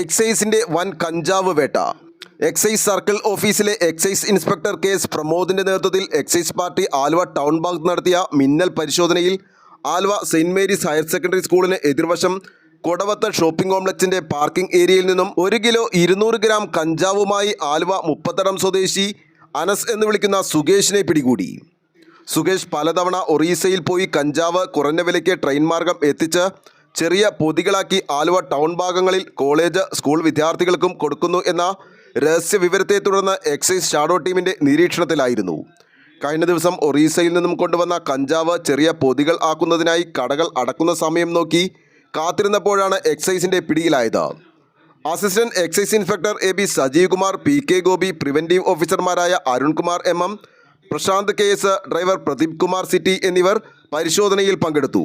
എക്സൈസിന്റെ വൻ കഞ്ചാവ് വേട്ട. എക്സൈസ് സർക്കിൾ ഓഫീസിലെ എക്സൈസ് ഇൻസ്പെക്ടർ കെ എസ് പ്രമോദിന്റെ നേതൃത്വത്തിൽ എക്സൈസ് പാർട്ടി ആലുവ ടൗൺ ഭാഗത്ത് നടത്തിയ മിന്നൽ പരിശോധനയിൽ Aluva Saint Mary's higher secondary സ്കൂളിന് എതിർവശം കൊടവത്ത ഷോപ്പിംഗ് കോംപ്ലക്സിന്റെ പാർക്കിംഗ് ഏരിയയിൽ നിന്നും ഒരു കിലോ ഇരുന്നൂറ് ഗ്രാം കഞ്ചാവുമായി ആലുവ മുപ്പത്തടം സ്വദേശി അനസ് എന്ന് വിളിക്കുന്ന സുകേഷിനെ പിടികൂടി. സുകേഷ് പലതവണ ഒറീസയിൽ പോയി കഞ്ചാവ് കുറഞ്ഞ വിലയ്ക്ക് ട്രെയിൻ മാർഗം എത്തിച്ച് ചെറിയ പൊതികളാക്കി ആലുവ ടൗൺ ഭാഗങ്ങളിൽ കോളേജ് സ്കൂൾ വിദ്യാർത്ഥികൾക്കും കൊടുക്കുന്നു എന്ന രഹസ്യ വിവരത്തെ തുടർന്ന് എക്സൈസ് ഷാഡോ ടീമിന്റെ നിരീക്ഷണത്തിലായിരുന്നു. കഴിഞ്ഞ ദിവസം ഒറീസയിൽ നിന്നും കൊണ്ടുവന്ന കഞ്ചാവ് ചെറിയ പൊതികൾ ആക്കുന്നതിനായി കടകൾ അടക്കുന്ന സമയം നോക്കി കാത്തിരുന്നപ്പോഴാണ് എക്സൈസിന്റെ പിടിയിലായത്. Assistant excise inspector A B Sajeev Kumar P K Gopi preventive ഓഫീസർമാരായ Arunkumar M M Prashanth K S driver Pradeep Kumar city എന്നിവർ പരിശോധനയിൽ പങ്കെടുത്തു.